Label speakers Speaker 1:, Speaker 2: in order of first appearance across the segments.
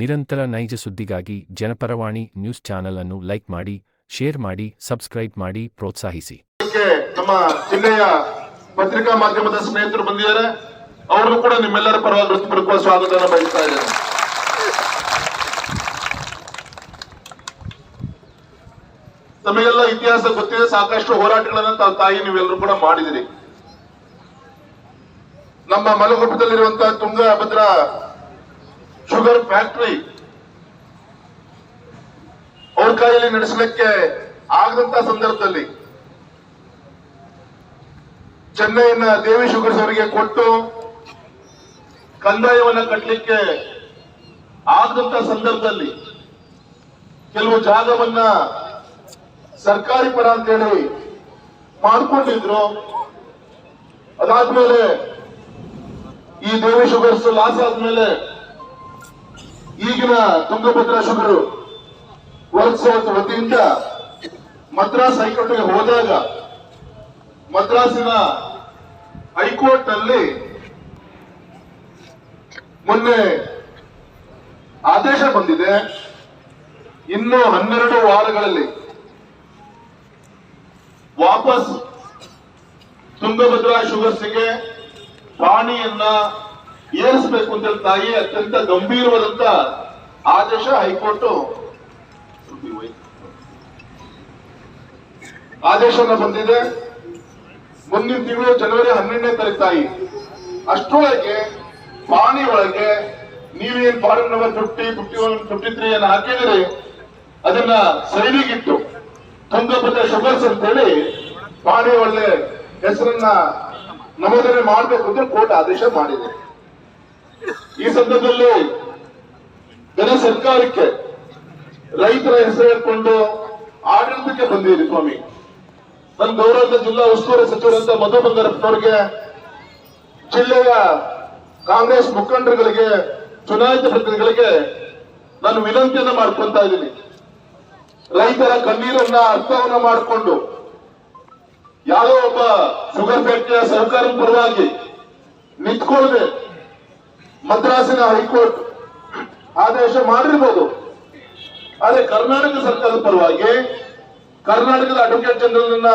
Speaker 1: ನಿರಂತರ ನೈಜ ಸುದ್ದಿಗಾಗಿ ಜನಪರವಾಣಿ ನ್ಯೂಸ್ ಚಾನೆಲ್ ಅನ್ನು ಲೈಕ್ ಮಾಡಿ, ಶೇರ್ ಮಾಡಿ, ಸಬ್ಸ್ಕ್ರೈಬ್ ಮಾಡಿ ಪ್ರೋತ್ಸಾಹಿಸಿ.
Speaker 2: ನಮ್ಮ ಜಿಲ್ಲೆಯ ಪತ್ರಿಕಾ ಮಾಧ್ಯಮದ ಸ್ನೇಹಿತರು ಬಂದಿದ್ದಾರೆ. ಅವರು ಕೂಡ ನಿಮ್ಮೆಲ್ಲರ ಪರವಾಗಿ ಹೃತ್ಪೂರ್ವಕ ಸ್ವಾಗತವನ್ನು ಬಯಸ್ತಾ ಇದ್ದೇನೆ. ತಮಗೆಲ್ಲ ಇತಿಹಾಸ ಗೊತ್ತಿದೆ. ಸಾಕಷ್ಟು ಹೋರಾಟಗಳನ್ನ ತಾವು ತಾಯಿ ನೀವೆಲ್ಲರೂ ಕೂಡ ಮಾಡಿದಿರಿ. ನಮ್ಮ ಮಲಗುಪ್ಪದಲ್ಲಿರುವಂತಹ ತುಂಗಭದ್ರಾ ಶುಗರ್ ಫ್ಯಾಕ್ಟರಿ ಅವ್ರ ಕೈಯಲ್ಲಿ ನಡೆಸಲಿಕ್ಕೆ ಆಗದಂತ ಸಂದರ್ಭದಲ್ಲಿ ಚೆನ್ನೈನ ದೇವಿ ಶುಗರ್ಸ್ ಅವರಿಗೆ ಕೊಟ್ಟು ಕಂದಾಯವನ್ನ ಕಟ್ಟಲಿಕ್ಕೆ ಆಗದಂತ ಸಂದರ್ಭದಲ್ಲಿ ಕೆಲವು ಜಾಗವನ್ನ ಸರ್ಕಾರಿ ಪರ ಅಂತೇಳಿ ಮಾಡ್ಕೊಂಡಿದ್ರು. ಅದಾದ್ಮೇಲೆ ಈ ದೇವಿ ಶುಗರ್ಸ್ ಲಾಸ್ ಆದ್ಮೇಲೆ ಈಗಿನ ತುಂಗಭದ್ರಾ ಶುಗರ್ ವರ್ಕ್ಸ್ ವತಿಯಿಂದ ಮದ್ರಾಸ್ ಹೈಕೋರ್ಟ್ಗೆ ಹೋದಾಗ ಮದ್ರಾಸಿನ ಹೈಕೋರ್ಟ್ ಅಲ್ಲಿ ಮೊನ್ನೆ ಆದೇಶ ಬಂದಿದೆ. ಇನ್ನು ಹನ್ನೆರಡು ವಾರಗಳಲ್ಲಿ ವಾಪಸ್ ತುಂಗಭದ್ರಾ ಶುಗರ್ಸ್ಗೆ ಪಾಣಿಯನ್ನ ಏರಿಸಬೇಕು ಅಂತ ತಾಯಿ ಅತ್ಯಂತ ಗಂಭೀರವಾದಂತ ಆದೇಶ ಹೈಕೋರ್ಟ್. ಆದೇಶ ಬಂದಿದೆ. ಮುಂದಿನ ತಿಂಗಳು ಜನವರಿ ಹನ್ನೆರಡನೇ ತಾರೀಕು ತಾಯಿ. ಅಷ್ಟೊಳಗೆ ಪಾಣಿ ಒಳಗೆ ನೀವೇನ್ form number fifty fifty one fifty three ಅನ್ನು ಹಾಕಿದ್ರೆ ಅದನ್ನ ಸೈಡಿಗಿಟ್ಟು ತುಂಗಭದ್ರ ಶುಗರ್ಸ್ ಅಂತ ಹೇಳಿ ಪಾಣಿ ಒಳ್ಳೆ ಹೆಸರನ್ನ ನಮೋದನೆ ಮಾಡಬೇಕು ಅಂತ ಕೋರ್ಟ್ ಆದೇಶ ಮಾಡಿದೆ. ಈ ಸಂದರ್ಭದಲ್ಲಿ ಜನ ಸರ್ಕಾರಕ್ಕೆ ರೈತರ ಹೆಸರು ಆಡಳಿತಕ್ಕೆ ಬಂದಿರಿ ಸ್ವಾಮಿ. ನನ್ನ ಗೌರವದ ಜಿಲ್ಲಾ ಉಸ್ತುವಾರಿ ಸಚಿವರಂತ ಮಧು ಬಂಗಾರಪ್ಪನವರಿಗೆ, ಜಿಲ್ಲೆಯ ಕಾಂಗ್ರೆಸ್ ಮುಖಂಡರುಗಳಿಗೆ, ಚುನಾಯಿತ ಪ್ರತಿನಿಧಿಗಳಿಗೆ ನಾನು ವಿನಂತಿಯನ್ನು ಮಾಡ್ಕೊಂತ ಇದ್ದೀನಿ. ರೈತರ ಕಣ್ಣೀರನ್ನ ಅರ್ಥವನ್ನ ಮಾಡಿಕೊಂಡು ಯಾರೋ ಒಬ್ಬ ಶುಗರ್ ಫ್ಯಾಕ್ಟರಿಯ ಸಹಕಾರ ಪರವಾಗಿ ನಿಂತ್ಕೊಳ್ಳದೆ ಮದ್ರಾಸಿನ ಹೈಕೋರ್ಟ್ ಆದೇಶ ಮಾಡಿರ್ಬೋದು. ಆದ್ರೆ ಕರ್ನಾಟಕ ಸರ್ಕಾರದ ಪರವಾಗಿ ಕರ್ನಾಟಕದ ಅಡ್ವೊಕೇಟ್ ಜನರಲ್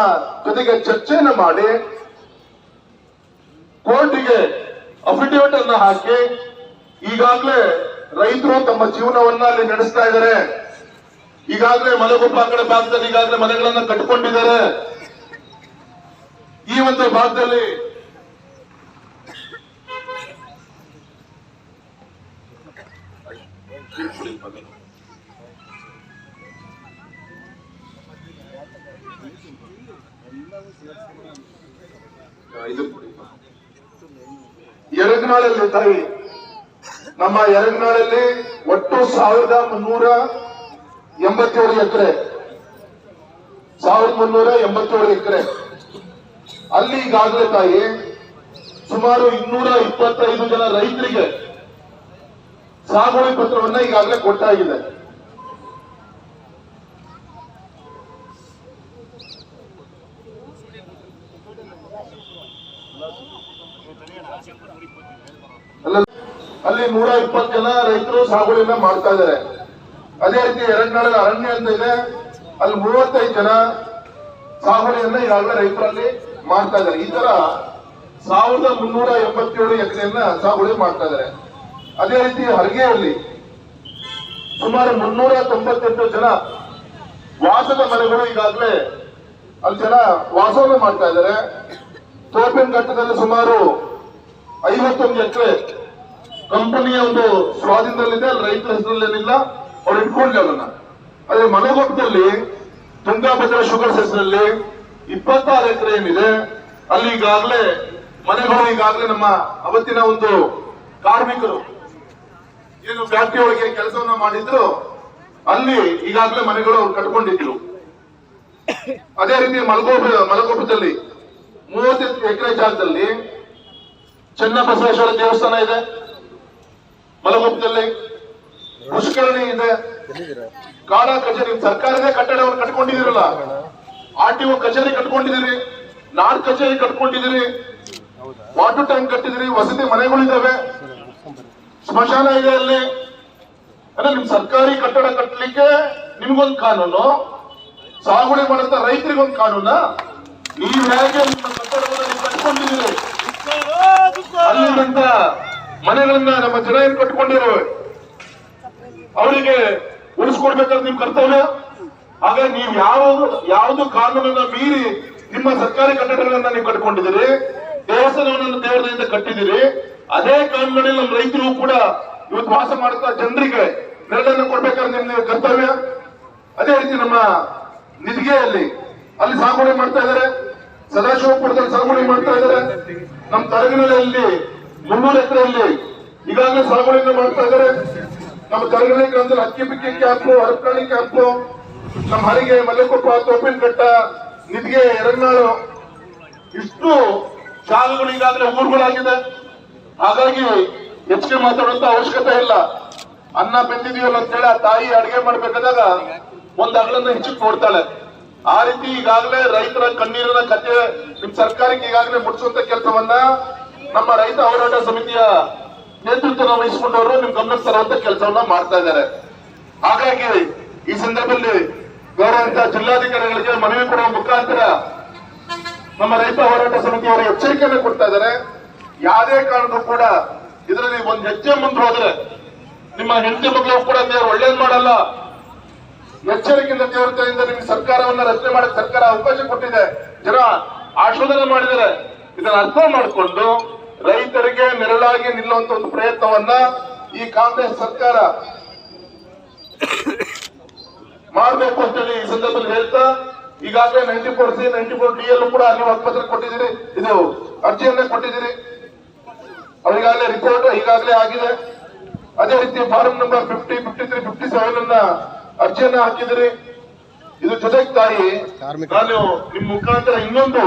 Speaker 2: ಜೊತೆಗೆ ಚರ್ಚೆಯನ್ನ ಮಾಡಿ ಕೋರ್ಟಿಗೆ ಅಫಿಡೇವಿಟ್ ಅನ್ನ ಹಾಕಿ ಈಗಾಗಲೇ ರೈತರು ತಮ್ಮ ಜೀವನವನ್ನ ಅಲ್ಲಿ ನಡೆಸ್ತಾ ಇದ್ದಾರೆ. ಈಗಾಗಲೇ ಮಲಗುಪ್ಪ ಕಡೆ ಭಾಗದಲ್ಲಿ ಈಗಾಗಲೇ ಮನೆಗಳನ್ನ ಕಟ್ಕೊಂಡಿದ್ದಾರೆ. ಈ ಒಂದು ಭಾಗದಲ್ಲಿ ಇದು ಯರಗ್ನಾಳಲ್ಲಿ ತಾಯಿ, ನಮ್ಮ ಯರಗ್ನಾಳಲ್ಲಿ ಒಟ್ಟು ಸಾವಿರದ ಮುನ್ನೂರ ಎಂಬತ್ತೇಳು ಎಕರೆ. ಸಾವಿರದ ಮುನ್ನೂರ ಎಂಬತ್ತೇಳು ಎಕರೆ. ಅಲ್ಲಿ ಈಗಾಗಲೇ ತಾಯಿ, ಸುಮಾರು ಇನ್ನೂರ ಇಪ್ಪತ್ತೈದು ಜನ ರೈತರಿಗೆ ಸಾಗುವಳಿ ಪತ್ರವನ್ನ ಈಗಾಗಲೇ ಕೊಟ್ಟಾಗಿದೆ ಅಲ್ಲ- ಅಲ್ಲಿ ನೂರ ಇಪ್ಪತ್ತು ಜನ ರೈತರು ಸಾಗುವಳಿಯನ್ನ ಮಾಡ್ತಾ ಇದ್ದಾರೆ. ಅದೇ ರೀತಿ ಎರಡ್ನಾಳದ ಅರಣ್ಯ ಅಂತ ಇದೆ. ಅಲ್ಲಿ ಮೂವತ್ತೈದು ಜನ ಸಾಗುವಳಿಯನ್ನ ಈಗಾಗಲೇ ರೈತರಲ್ಲಿ ಮಾಡ್ತಾ ಇದ್ದಾರೆ. ಈ ತರ ಸಾವಿರದ ಮುನ್ನೂರ ಎಂಬತ್ತೇಳು ಎಕರೆಯನ್ನ ಸಾಗುವಳಿ ಮಾಡ್ತಾ ಇದ್ದಾರೆ. ಅದೇ ರೀತಿ ಹರಗೆಯಲ್ಲಿ ಸುಮಾರು ಮುನ್ನೂರ ತೊಂಬತ್ತೆಂಟು ಜನ ವಾಸದ ಮನೆಗಳು ಈಗಾಗಲೇ ಅಲ್ಲಿ ಜನ ವಾಸವನ್ನು ಮಾಡ್ತಾ ಇದ್ದಾರೆ. ತೋಪಿನ ಘಟ್ಟದಲ್ಲಿ ಸುಮಾರು ಐವತ್ತೊಂದು ಎಕರೆ ಕಂಪನಿಯ ಒಂದು ಸ್ವಾಧೀನದಲ್ಲಿದೆ. ಅಲ್ಲಿ ರೈತರ ಹೆಸರಲ್ಲಿ ಏನಿಲ್ಲ ಅವ್ರು ಇಟ್ಕೊಂಡ್ಲಿ ಅದನ್ನ. ಅದೇ ಮನೆಗೊಟ್ಟದಲ್ಲಿ ತುಂಗಾಭದ್ರಾ ಶುಗರ್ಸ್ ಹೆಸರಲ್ಲಿ ಇಪ್ಪತ್ತಾರು ಎಕರೆ ಏನಿದೆ. ಅಲ್ಲಿ ಈಗಾಗಲೇ ಮನೆಗಳು ಈಗಾಗಲೇ ನಮ್ಮ ಅವತ್ತಿನ ಒಂದು ಕಾರ್ಮಿಕರು ಏನು ಫ್ಯಾಕ್ಟ್ರಿ ಒಳಗೆ ಕೆಲಸವನ್ನ ಮಾಡಿದ್ರು, ಅಲ್ಲಿ ಈಗಾಗಲೇ ಮನೆಗಳು ಅವ್ರು ಕಟ್ಕೊಂಡಿದ್ರು. ಅದೇ ರೀತಿ ಮಲಗೋಪ ಮಲಗೋಪದಲ್ಲಿ ಮೂವತ್ತು ಎಕರೆ ಜಾಗದಲ್ಲಿ ಚನ್ನಬಸವೇಶ್ವರ ದೇವಸ್ಥಾನ ಇದೆ. ಮಲಗೋಪದಲ್ಲಿ ಪುಷ್ಕರಣಿ ಇದೆ. ಕಾಡ ಕಚೇರಿ ಸರ್ಕಾರದೇ ಕಟ್ಟಡವನ್ನು ಕಟ್ಕೊಂಡಿದಿರಲ್ಲ ಆರ್ ಟಿ ಒ ಕಚೇರಿ ಕಟ್ಕೊಂಡಿದ್ದೀರಿ, ನಾಡ್ ಕಚೇರಿ ಕಟ್ಕೊಂಡಿದ್ದೀರಿ, ವಾಟರ್ ಟ್ಯಾಂಕ್ ಕಟ್ಟಿದಿರಿ ವಸತಿ ಮನೆಗಳಿದ್ದಾವೆ. ಸ್ಮಶಾನ ಇದೆ ಅಲ್ಲಿ ಅಂದ್ರೆ ನಿಮ್ ಸರ್ಕಾರಿ ಕಟ್ಟಡ ಕಟ್ಟಲಿಕ್ಕೆ ನಿಮ್ಗೊಂದು ಕಾನೂನು, ಸಾಗುವಳಿ ಮಾಡಂತ ರೈತರಿಗೊಂದು ಕಾನೂನ? ನೀವ್ ಹೇಗೆ ನಿಮ್ಮ ಕಟ್ಟಡವನ್ನು ಕಟ್ಕೊಂಡಿದ್ದೀರಿ? ಅಲ್ಲಿರುವಂತ ಮನೆಗಳನ್ನ ನಮ್ಮ ಜನ ಏನ್ ಕಟ್ಕೊಂಡಿರೋ. ಅವರಿಗೆ ಉಳಿಸ್ಕೊಡ್ಬೇಕಾದ್ರೆ ನಿಮ್ ಕರ್ತವ್ಯ? ಆಗ ನೀವು ಯಾವ ಯಾವ್ದು ಕಾನೂನನ್ನ ಮೀರಿ ನಿಮ್ಮ ಸರ್ಕಾರಿ ಕಟ್ಟಡಗಳನ್ನ ನೀವು ಕಟ್ಕೊಂಡಿದ್ದೀರಿ? ದೇವಸ್ಥಾನವನ್ನು ದೇವರದಿಂದ ಕಟ್ಟಿದ್ದೀರಿ? ಅದೇ ಕಾನೂನಲ್ಲಿ ನಮ್ಮ ರೈತರು ಕೂಡ ಇವತ್ತು ವಾಸ ಮಾಡ್ತಾ ಜನರಿಗೆ ನೆರಳನ್ನು ಕೊಡ್ಬೇಕಾದ್ರೆ ನಿಮ್ಮ ಕರ್ತವ್ಯ. ಅದೇ ರೀತಿ ನಮ್ಮ ನಿಧಿಗೆಯಲ್ಲಿ ಅಲ್ಲಿ ಸಾಗುವಳಿ ಮಾಡ್ತಾ ಇದ್ದಾರೆ. ಸದಾಶಿವಪುರದಲ್ಲಿ ಸಾಗುವಳಿ ಮಾಡ್ತಾ ಇದ್ದಾರೆ. ನಮ್ಮ ತರಗಿನಲ್ಲಿ ಮುನ್ನೂರು ಎಕರೆಯಲ್ಲಿ ಈಗಾಗಲೇ ಸಾಗುವಳಿಯನ್ನು ಮಾಡ್ತಾ ಇದ್ದಾರೆ. ನಮ್ಮ ತರಗಣಿ ಗ್ರಾಮದಲ್ಲಿ ಅಕ್ಕಿ ಬಿಕ್ಕಿ ಕ್ಯಾಂಪು ಹರಪ್ರಾಣಿ ಕ್ಯಾಂಪು, ನಮ್ಮ ಹರಿಗೆ ಮಲ್ಲಕೊಪ್ಪ ತೋಪಿನಕಟ್ಟ ನಿಧಿಗೆ ಎರಡ್ನಾಳು ಇಷ್ಟು ಶಾಲೆಗಳು ಈಗಾಗಲೇ ಊರುಗಳಾಗಿದೆ ಹಾಗಾಗಿ ಹೆಚ್ಚಿಗೆ ಮಾತಾಡುವಂತ ಅವಶ್ಯಕತೆ ಇಲ್ಲ. ಅನ್ನ ಬೆಂದಿದೀವಲ್ಲ ಅಂತೇಳಿ ಆ ತಾಯಿ ಅಡಿಗೆ ಮಾಡ್ಬೇಕಾದಾಗ ಒಂದ್ ಅಗಳನ್ನ ಹೆಚ್ಚು ಕೊಡ್ತಾಳೆ ಆ ರೀತಿ ಈಗಾಗಲೇ ರೈತರ ಕಣ್ಣೀರಿನ ಕಥೆ ನಿಮ್ ಸರ್ಕಾರಕ್ಕೆ ಈಗಾಗಲೇ ಮುಟ್ಟಿಸುವಂತ ಕೆಲಸವನ್ನ ನಮ್ಮ ರೈತ ಹೋರಾಟ ಸಮಿತಿಯ ನೇತೃತ್ವ ವಹಿಸಿಕೊಂಡವರು ನಿಮ್ ಗಮನಕ್ಕೆ ತರುವಂತ ಕೆಲಸವನ್ನ ಮಾಡ್ತಾ ಇದ್ದಾರೆ. ಹಾಗಾಗಿ ಈ ಸಂದರ್ಭದಲ್ಲಿ ಗೌರವಂತ ಜಿಲ್ಲಾಧಿಕಾರಿಗಳಿಗೆ ಮನವಿ ಕೊಡುವ ಮುಖಾಂತರ ನಮ್ಮ ರೈತ ಹೋರಾಟ ಸಮಿತಿಯವರು ಎಚ್ಚರಿಕೆಯನ್ನು ಕೊಡ್ತಾ ಇದ್ದಾರೆ. ಯಾವುದೇ ಕಾರಣಕ್ಕೂ ಕೂಡ ಇದರಲ್ಲಿ ಒಂದು ಹೆಜ್ಜೆ ಮುಂದೆ ಹೋದ್ರೆ ನಿಮ್ಮ ಹೆಂಡತಿ ಮಗಳು ಕೂಡ ನೀವು ಒಳ್ಳೇದ್ ಮಾಡಲ್ಲ. ಎಚ್ಚರಿಕೆಯಿಂದ ತೀವ್ರತೆಯಿಂದ ನಿಮ್ಗೆ ಸರ್ಕಾರವನ್ನ ರಚನೆ ಮಾಡಿ ಸರ್ಕಾರ ಅವಕಾಶ ಕೊಟ್ಟಿದೆ. ಜನ ಆಶೋಧನೆ ಮಾಡಿದರೆ ಇದನ್ನ ಅರ್ಥ ಮಾಡಿಕೊಂಡು ರೈತರಿಗೆ ನೆರಳಾಗಿ ನಿಲ್ಲುವಂತ ಒಂದು ಪ್ರಯತ್ನವನ್ನ ಈ ಕಾಂಗ್ರೆಸ್ ಸರ್ಕಾರ ಮಾಡಬೇಕು ಅಂತೇಳಿ ಈ ಸಂದರ್ಭದಲ್ಲಿ ಹೇಳ್ತಾ, ಈಗಾಗಲೇ ninety four C ninety four D ಎಲ್ಲೂ ಕೂಡ ನೀವು ಆಸ್ಪತ್ರೆ ಕೊಟ್ಟಿದ್ದೀರಿ. ಇದು ಅರ್ಜಿಯನ್ನೇ ಕೊಟ್ಟಿದ್ದೀರಿ. ಅವರಿಗಾಗಲೇ ರಿಪೋರ್ಟ್ ಈಗಾಗಲೇ ಆಗಿದೆ. ಅದೇ ರೀತಿ form number fifty fifty three fifty seven ಅನ್ನ ಅರ್ಜಿಯನ್ನ ಹಾಕಿದ್ರಿ. ಇದು ಜೊತೆಗೆ ತಾಯಿ ನಾನು ನಿಮ್ ಮುಖಾಂತರ ಇನ್ನೊಂದು